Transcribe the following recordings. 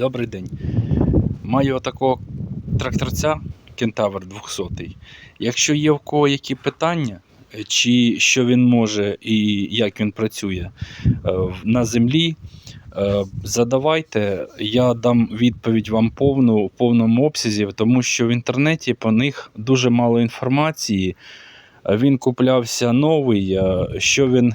Добрий день. Маю отакого тракторця Кентавр 200. Якщо є в кого які питання, е, чи що він може і як він працює е, на землі, е, задавайте, я дам відповідь вам повну в повному обсязі, тому що в інтернеті по них дуже мало інформації. Він куплявся новий, що він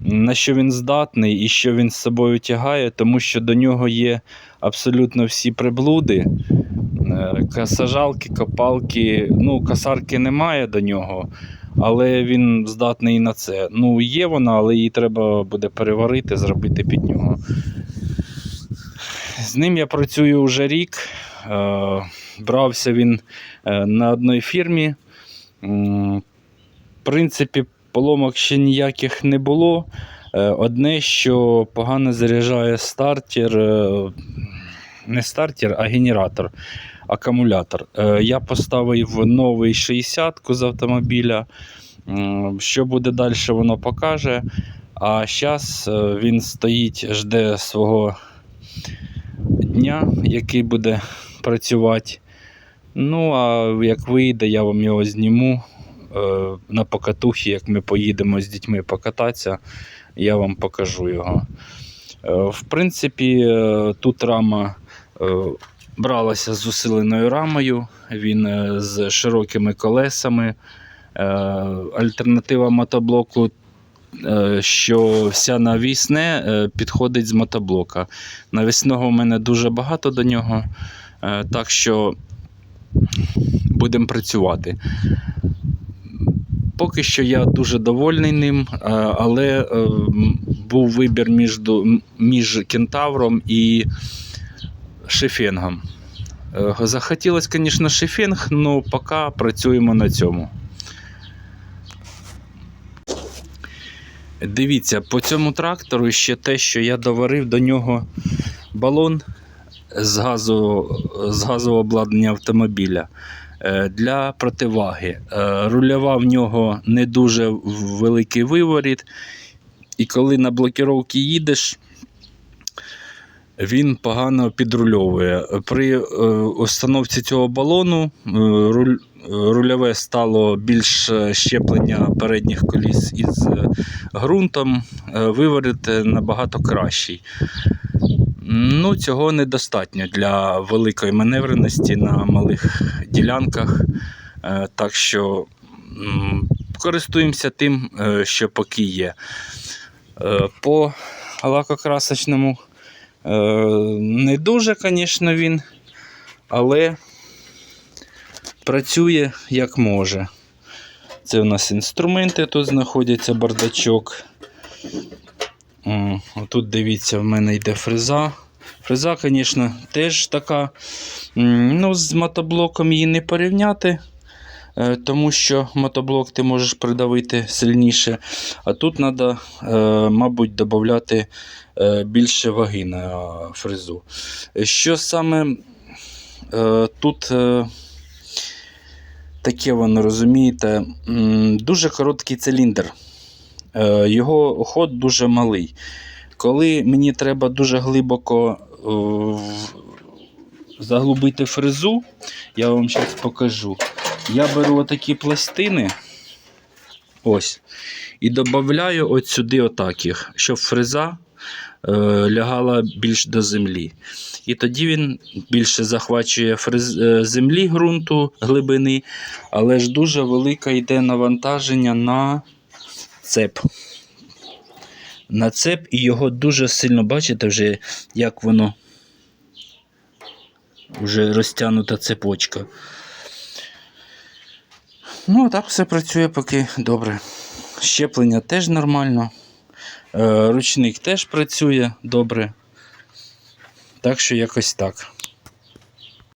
на що він здатний і що він з собою тягає, тому що до нього є абсолютно всі приблуди. Е, Сажалки, копалки, ну, косарки немає до нього, але він здатний і на це. Ну, є вона, але її треба буде переварити, зробити під нього. З ним я працюю вже рік. Е, Брався він е, на одній фірмі. В принципі, поломок ще ніяких не було. Е, Одне, що погано заряджає стартер, е, не стартер, а генератор, акумулятор. Е, Я поставив новий 60 з автомобіля. Що буде далі, воно покаже. А зараз він стоїть, жде свого дня, який буде працювати. Ну, а як вийде, я вам його зніму на покатухі, як ми поїдемо з дітьми покататися, я вам покажу його. Е, В принципі, е, тут рама е, бралася з усиленою рамою, він е, з широкими колесами. Е, Альтернатива мотоблоку, е, що вся навісне е, підходить з мотоблока. Навісного в мене дуже багато до нього, е, так що будемо працювати. Поки що я дуже довольний ним, е, але е, був вибір між, між кентавром і шефенгом. Е, Захотілося, звісно, шефенг, але поки працюємо на цьому. Дивіться, по цьому трактору ще те, що я доварив до нього балон з, газу, з газового обладнання автомобіля для противаги. Е, Рульова в нього не дуже великий виворіт, і коли на блокіровки їдеш, він погано підрульовує. При е, установці цього балону е, руль, рульове стало більш е, щеплення передніх коліс із е, ґрунтом, е, виворіт е, набагато кращий. Ну, цього недостатньо для великої маневреності на малих ділянках. Е, Так що користуємося тим, е, що поки є. Е, По лакокрасочному не дуже, звісно, він, але працює як може. Це у нас інструменти, тут знаходяться бардачок. Тут дивіться, в мене йде фреза. Фреза, звісно, теж така. Ну, з мотоблоком її не порівняти, е, тому що мотоблок ти можеш придавити сильніше. А тут треба, мабуть, додати е, більше ваги на фрезу. Що саме е, тут таке воно, розумієте, дуже короткий циліндр. Його ход дуже малий. Коли мені треба дуже глибоко е, заглубити фрезу, я вам зараз покажу. Я беру отакі пластини. Ось. І додаю от сюди отак їх, щоб фреза е, лягала більш до землі. І тоді він більше захвачує фрез, е, землі ґрунту глибини, але ж дуже велике йде навантаження на цеп. На цеп і його дуже сильно бачите вже, як воно вже розтягнута цепочка. Ну, так все працює поки добре. Щеплення теж нормально. Е, Ручник теж працює добре. Так що якось так.